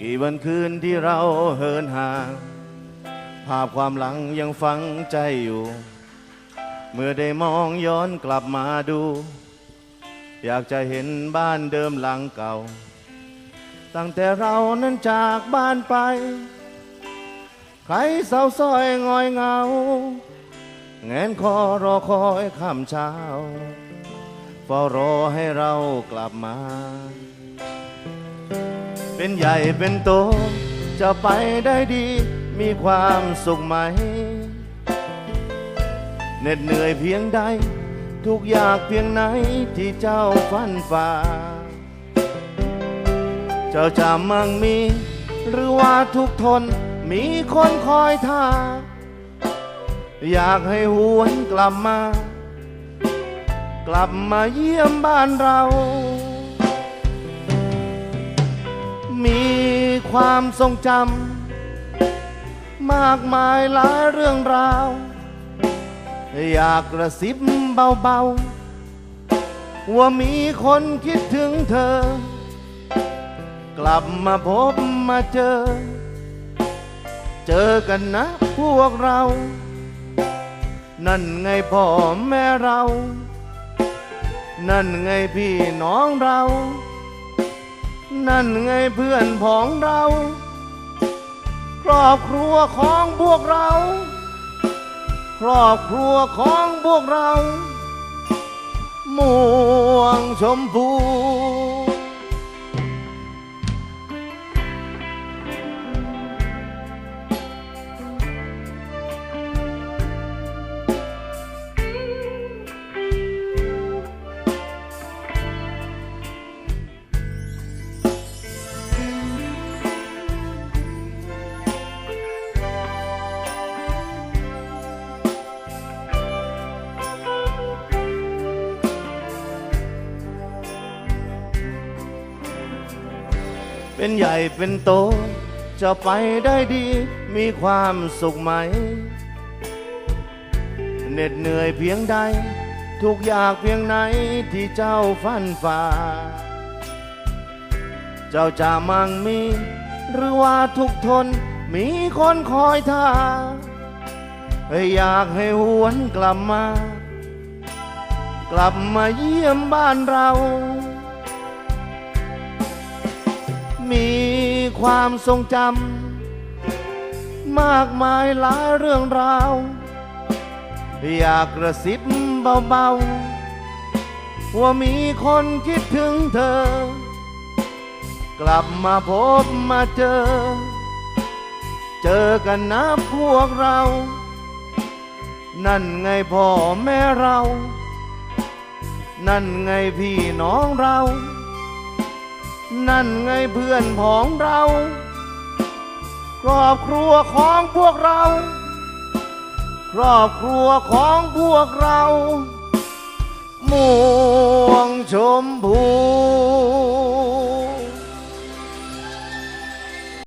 กี่วันคืนที่เราเหินห่าง ภาพความหลังยังฝังใจอยู่ เมื่อได้มองย้อนกลับมาดู อยากจะเห็นบ้านเดิมหลังเก่า ตั้งแต่เรานั้นจากบ้านไป ใครเศร้าซ้อยงอยเงาแงนคอรอคอยค่ำเช้าเฝ้ารอให้เรากลับมา เป็นใหญ่เป็นโต จะไปได้ดี มีความสุขไหมเหน็ดเหนื่อยเพียงใด ทุกอยากเพียงไหนที่เจ้าฟันฝ่า เจ้าจะมั่งมี หรือว่าทุกทนมีคนคอยท่า อยากให้หวนกลับมา กลับมาเยี่ยมบ้านเรา มีความทรงจำมากมายหลายเรื่องราว อยากกระซิบเบาๆ ว่ามีคนคิดถึงเธอ กลับมาพบมาเจอ เจอกันนะพวกเรา นั่นไงพ่อแม่เรา นั่นไงพี่น้องเรา นั่นไงเพื่อนพ้องเรา ครอบครัวของพวกเรา ครอบครัวของพวกเราม่วงชมพู เป็นใหญ่เป็นโต จะไปได้ดี มีความสุขไหม เหน็ดเหนื่อยเพียงใด ทุกอยากเพียงไหนที่เจ้าฟันฝ่า เจ้าจะมั่งมี หรือว่าทุกทนมีคนคอยท่าอยากให้หวนกลับมา กลับมาเยี่ยมบ้านเรา มีความทรงจำมากมายหลายเรื่องราว อยากกระซิบเบาๆ ว่ามีคนคิดถึงเธอ กลับมาพบมาเจอ เจอกันนะพวกเรา นั่นไงพ่อแม่เรา นั่นไงพี่น้องเรา นั่นไงเพื่อนพ้องเราครอบครัวของพวกเรา ครอบครัวของพวกเราม่วงชมพู